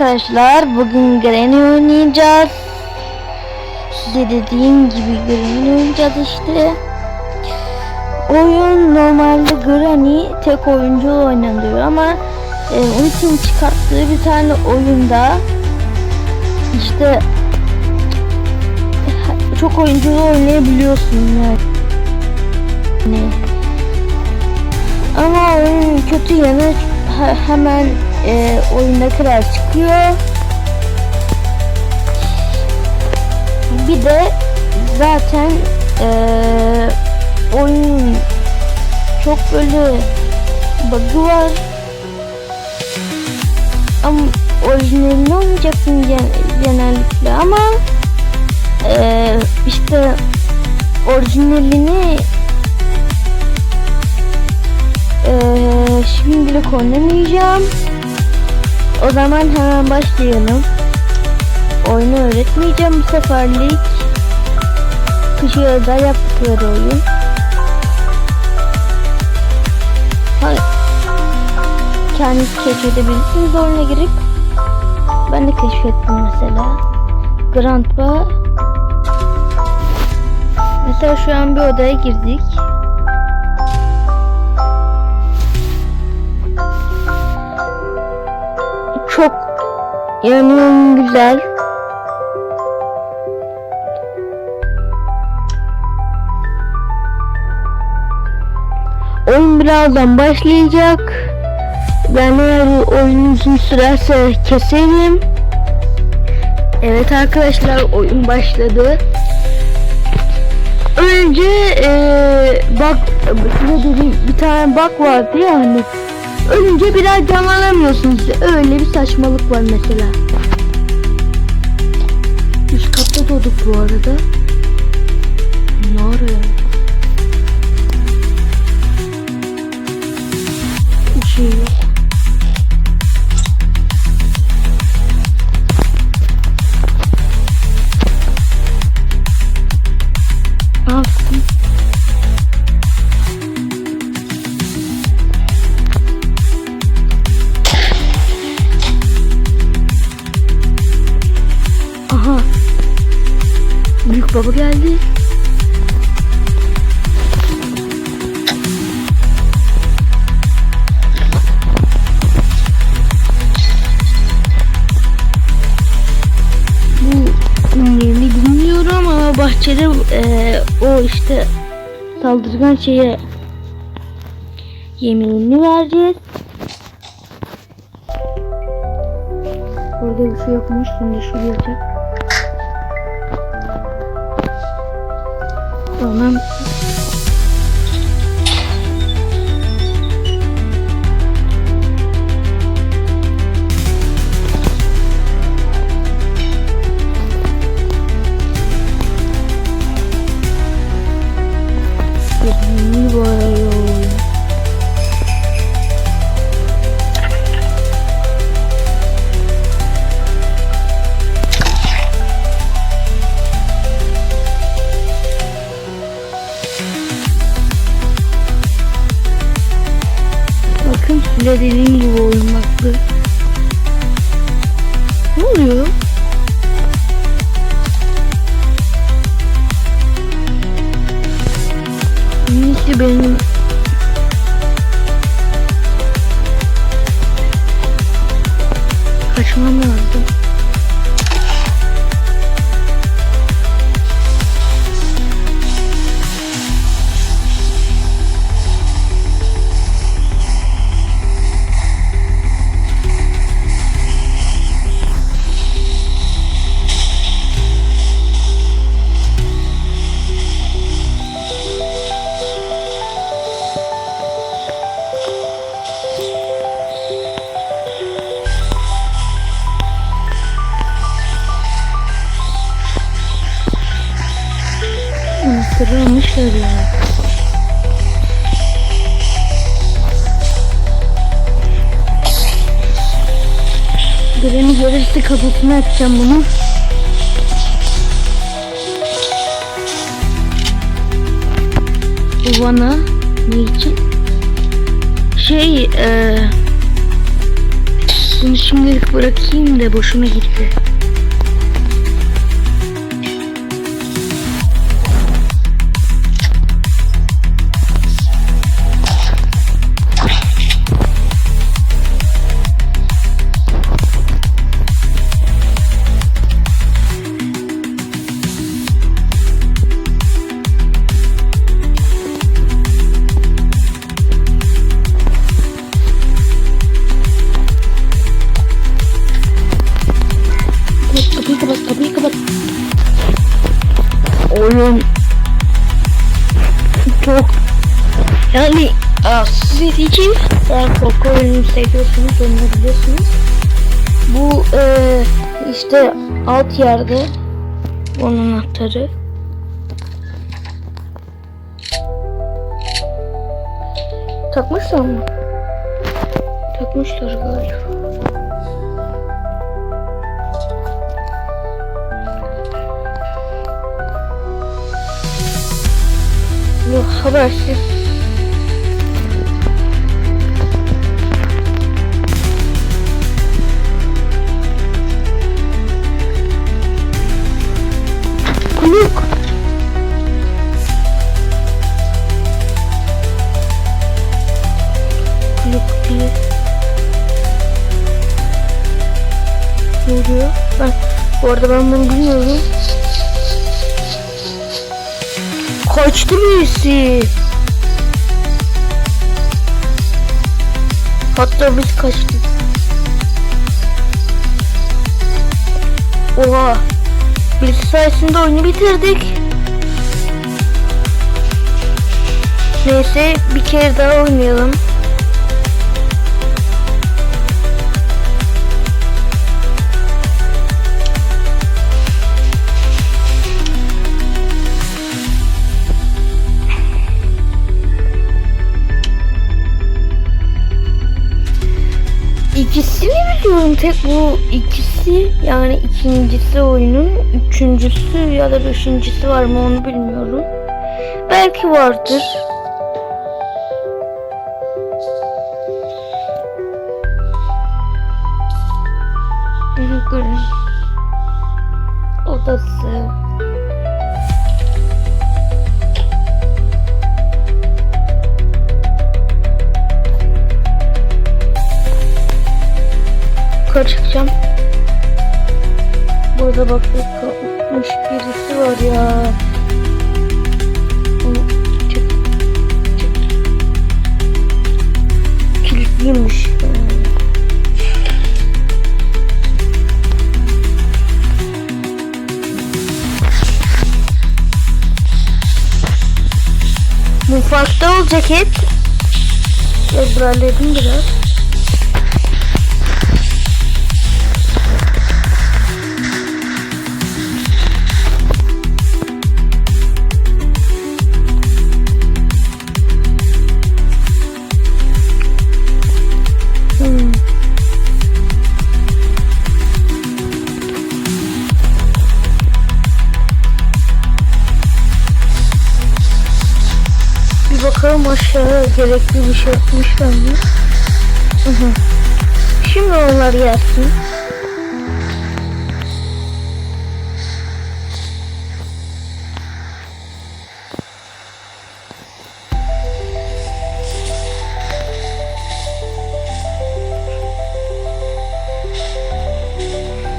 arkadaşlar bugün Granny oynayacağız. Size dediğim gibi Granny oynayacağız işte. Oyun normalde Granny tek oyuncu oynanıyor ama e, Unit'in çıkarttığı bir tane oyunda işte çok oyunculu oynayabiliyorsun yani. Ama oyunun kötü yanı he- hemen e, oyundakiler çıkıyor. Bir de zaten e, oyun çok böyle bug'ı var. Ama orijinalini oynayacaksın gen- genellikle ama e, işte orijinalini ee, şimdilik oynamayacağım. O zaman hemen başlayalım. Oyunu öğretmeyeceğim bu seferlik. Kışı özel yaptıkları oyun. Ha, kendiniz keşfedebilirsiniz oyuna girip. Ben de keşfettim mesela. Grandpa. Mesela şu an bir odaya girdik. Yani güzel. Oyun birazdan başlayacak. Ben eğer oyun uzun sürerse keserim. Evet arkadaşlar oyun başladı. Önce eee bak bir tane bak vardı ya hani Ölünce bir daha canlanamıyorsunuz. Öyle bir saçmalık var mesela. Üst katta doğduk bu arada. Ne arıyor? Baba geldi. Bahçede eee, o işte saldırgan şeye yemeğini vereceğiz. Orada bir şey yokmuş. Şimdi şu gelecek. 我们 Ne Kırılmışlar ya. Granny görürse kafasına atacağım bunu. Bu bana ne için? Şey eee Bunu şimdilik bırakayım da boşuna gitti. Kapat, kapıyı kapat. Oyun çok yani siz için korku oyunu seviyorsanız oynayabilirsiniz. Bu eee işte alt yerde onun anahtarı. Takmışlar mı? Takmışlar galiba. Yok habersiz. Kuluk. Kuluk diye. Ne oluyor? Ben, bu arada ben bunu bilmiyorum. Kaçtı birisi. Hatta biz kaçtık. Oha. Birisi sayesinde oyunu bitirdik. Neyse bir kere daha oynayalım. İkisini biliyorum tek bu ikisi yani ikincisi oyunun üçüncüsü ya da beşincisi var mı onu bilmiyorum. Belki vardır. Green odası. Yukarı çıkacağım. Burada bak kalmış birisi var ya. Çık, çık. Kilitliymiş. Mutfakta ol ceket. Ezberledim biraz. Bakalım aşağıya gerekli bir şey yapmışlar mı? Şimdi onlar gelsin.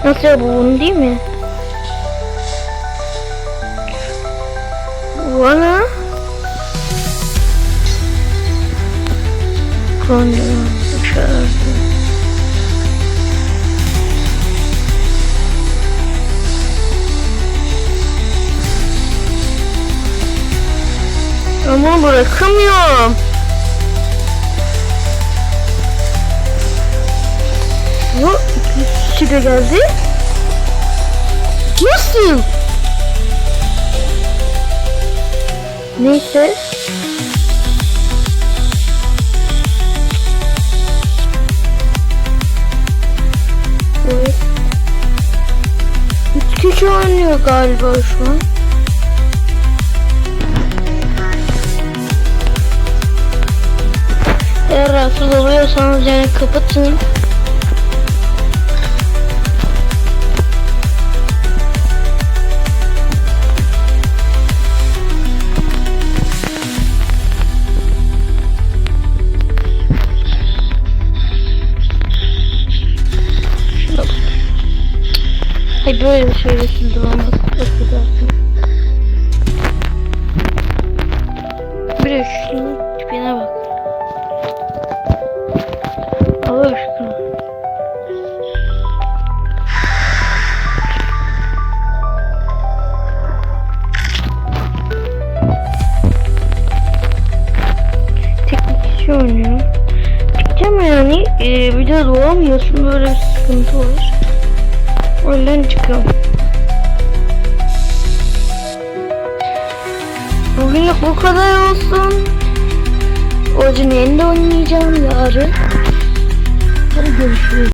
Nasıl bu bunun değil mi? Bana Ama bırakamıyorum. Bu iki kişi de geldi. Nasıl? Neyse. Üç kişi oynuyor galiba şu an. Eğer rahatsız oluyorsanız yani kapatın. Böyle şerefsiz olamaz. Affedersin. Bir de şunun tipine bak. Allah aşkına. Teknik kişi oynuyor. Çıkacağım yani. Ee, bir de doğamıyorsun. Böyle bir sıkıntı var. O yüzden çıkıyorum. Bugünlük bu kadar olsun. Orijinalinde oynayacağım yarın. Hadi görüşürüz.